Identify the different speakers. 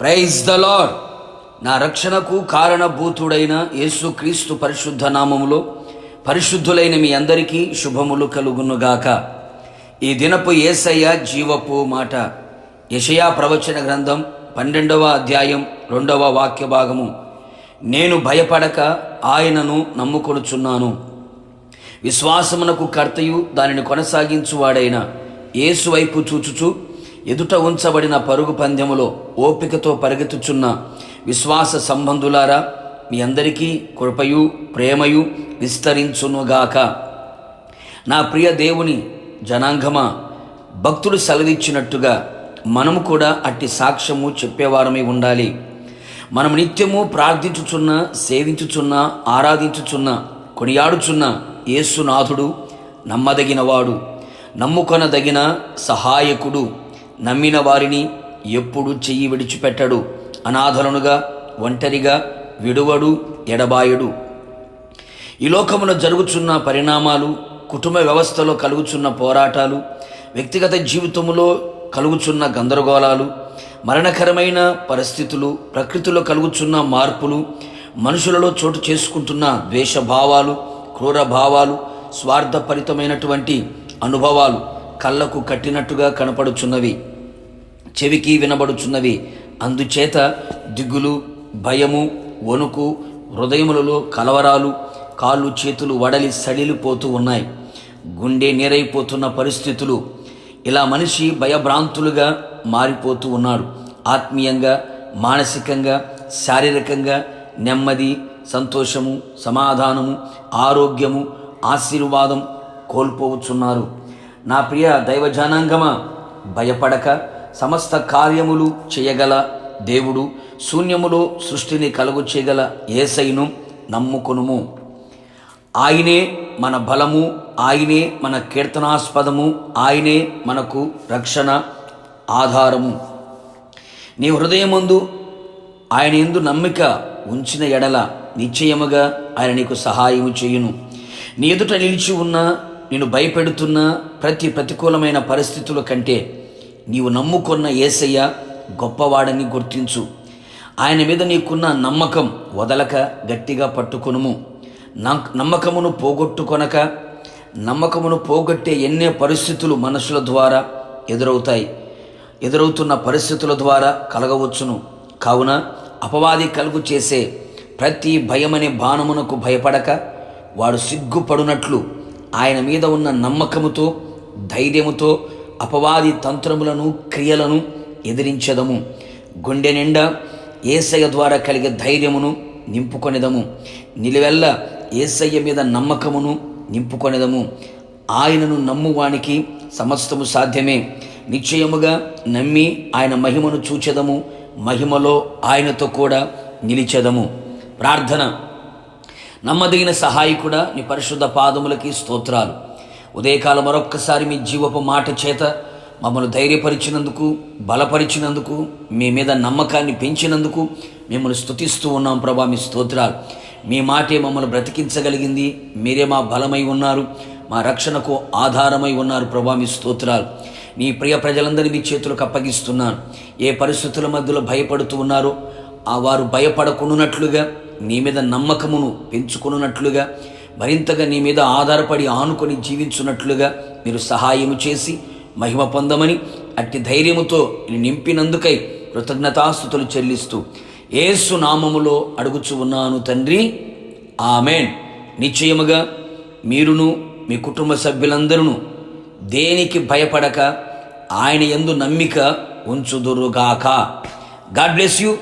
Speaker 1: Praise the lord నా రక్షణకు కారణభూతుడైన యేసుక్రీస్తు పరిశుద్ధ నామములో పరిశుద్ధులైన మీ అందరికీ శుభములు కలుగునుగాక. ఈ దినపు ఏసయ్య జీవపు మాట. యషయా ప్రవచన గ్రంథం పన్నెండవ అధ్యాయం రెండవ వాక్య భాగము. నేను భయపడక ఆయనను నమ్ముకొనుచున్నాను. విశ్వాసమునకు కర్తయు దానిని కొనసాగించువాడైన యేసు వైపు చూచుచు ఎదుట ఉంచబడిన పరుగు పందెములో ఓపికతో పరిగెత్తుచున్న విశ్వాస సంబంధులారా మీ అందరికీ కృపయు ప్రేమయు విస్తరించునుగాక. నా ప్రియ దేవుని జనాంగమా భక్తుడు సెలవిచ్చినట్టుగా మనము కూడా అట్టి సాక్ష్యము చెప్పేవారమై ఉండాలి. మనం నిత్యము ప్రార్థించుచున్న సేవించుచున్న ఆరాధించుచున్న కొనియాడుచున్న యేసునాథుడు నమ్మదగినవాడు నమ్ముకొనదగిన సహాయకుడు నమ్మిన వారిని ఎప్పుడు చెయ్యి విడిచిపెట్టడు. అనాథలనుగా ఒంటరిగా విడువడు ఎడబాయుడు. ఈ లోకమున జరుగుచున్న పరిణామాలు కుటుంబ వ్యవస్థలో కలుగుచున్న పోరాటాలు వ్యక్తిగత జీవితంలో కలుగుచున్న గందరగోళాలు మరణకరమైన పరిస్థితులు ప్రకృతిలో కలుగుచున్న మార్పులు మనుషులలో చోటు చేసుకుంటున్న ద్వేషభావాలు క్రూర భావాలు స్వార్థపరితమైనటువంటి అనుభవాలు. కళ్ళకు కట్టినట్టుగా కనపడుచున్నవి చెవికి వినబడుచున్నవి. అందుచేత దిగులు భయము వణుకు హృదయములలో కలవరాలు కాళ్ళు చేతులు వడలి సడిలిపోతూ ఉన్నాయి. గుండె నీరైపోతున్న పరిస్థితులు. ఇలా మనిషి భయభ్రాంతులుగా మారిపోతూ ఉన్నాడు. ఆత్మీయంగా మానసికంగా శారీరకంగా నెమ్మది సంతోషము సమాధానము ఆరోగ్యము ఆశీర్వాదం కోల్పోవచ్చున్నారు నా ప్రియ దైవజానాంగమ భయపడక సమస్త కార్యములు చేయగల దేవుడు శూన్యములో సృష్టిని కలుగు చేయగల ఏసైను నమ్ముకొనుము. ఆయనే మన బలము ఆయనే మన కీర్తనాస్పదము ఆయనే మనకు రక్షణ ఆధారము. నీ హృదయమందు ఆయన ఎందు నమ్మిక ఉంచిన ఎడల నిశ్చయముగా ఆయన నీకు సహాయము చేయును. నీ ఎదుట నిలిచి ఉన్న నేను భయపెడుతున్న ప్రతి ప్రతికూలమైన పరిస్థితుల కంటే నీవు నమ్ముకున్న ఏసయ్య గొప్పవాడని గుర్తించు. ఆయన మీద నీకున్న నమ్మకం వదలక గట్టిగా పట్టుకొనుము. నమ్మకమును పోగొట్టుకొనక నమ్మకమును పోగొట్టే ఎన్నే పరిస్థితులు మనుషుల ద్వారా ఎదురవుతాయి. ఎదురవుతున్న పరిస్థితుల ద్వారా కలగవచ్చును. కావున అపవాది కలుగు చేసే ప్రతి భయమనే బాణమునకు భయపడక వాడు సిగ్గుపడునట్లు ఆయన మీద ఉన్న నమ్మకముతో ధైర్యముతో అపవాది తంత్రములను క్రియలను ఎదిరించదము. గుండె నిండా ఏసయ్య ద్వారా కలిగే ధైర్యమును నింపుకొనిదము. నిలువెల్ల ఏసయ్య మీద నమ్మకమును నింపుకొనిదము. ఆయనను నమ్మువానికి సమస్తము సాధ్యమే. నిశ్చయముగా నమ్మి ఆయన మహిమను చూచెదము. మహిమలో ఆయనతో కూడా నిలిచెదము. ప్రార్థన. నమ్మదగిన సహాయకుడా నీ పరిశుద్ధ పాదములకి స్తోత్రాలు. ఉదయకాలం మరొక్కసారి మీ జీవపు మాట చేత మమ్మల్ని ధైర్యపరిచినందుకు బలపరిచినందుకు మీ మీద నమ్మకాన్ని పెంచినందుకు మిమ్మల్ని స్థుతిస్తూ ఉన్నాం ప్రభా మీ స్తోత్రాలు. మీ మాటే మమ్మల్ని బ్రతికించగలిగింది. మీరే మా బలమై ఉన్నారు. మా రక్షణకు ఆధారమై ఉన్నారు ప్రభా మీ స్తోత్రాలు. నీ ప్రియ ప్రజలందరినీ మీ చేతులకు అప్పగిస్తున్నాను. ఏ పరిస్థితుల మధ్యలో భయపడుతూ ఉన్నారో ఆ వారు భయపడకున్నట్లుగా నీ మీద నమ్మకమును పెంచుకున్నట్లుగా మరింతగా నీ మీద ఆధారపడి ఆనుకొని జీవించున్నట్లుగా మీరు సహాయము చేసి మహిమ పొందమని అట్టి ధైర్యముతో నింపినందుకై కృతజ్ఞతాస్థుతులు చెల్లిస్తూ ఏసు నామములో అడుగుచు ఉన్నాను తండ్రి. ఆమెన్. నిశ్చయముగా మీరును మీ కుటుంబ సభ్యులందరూ దేనికి భయపడక ఆయన ఎందు నమ్మిక ఉంచుదురుగాక. God bless you.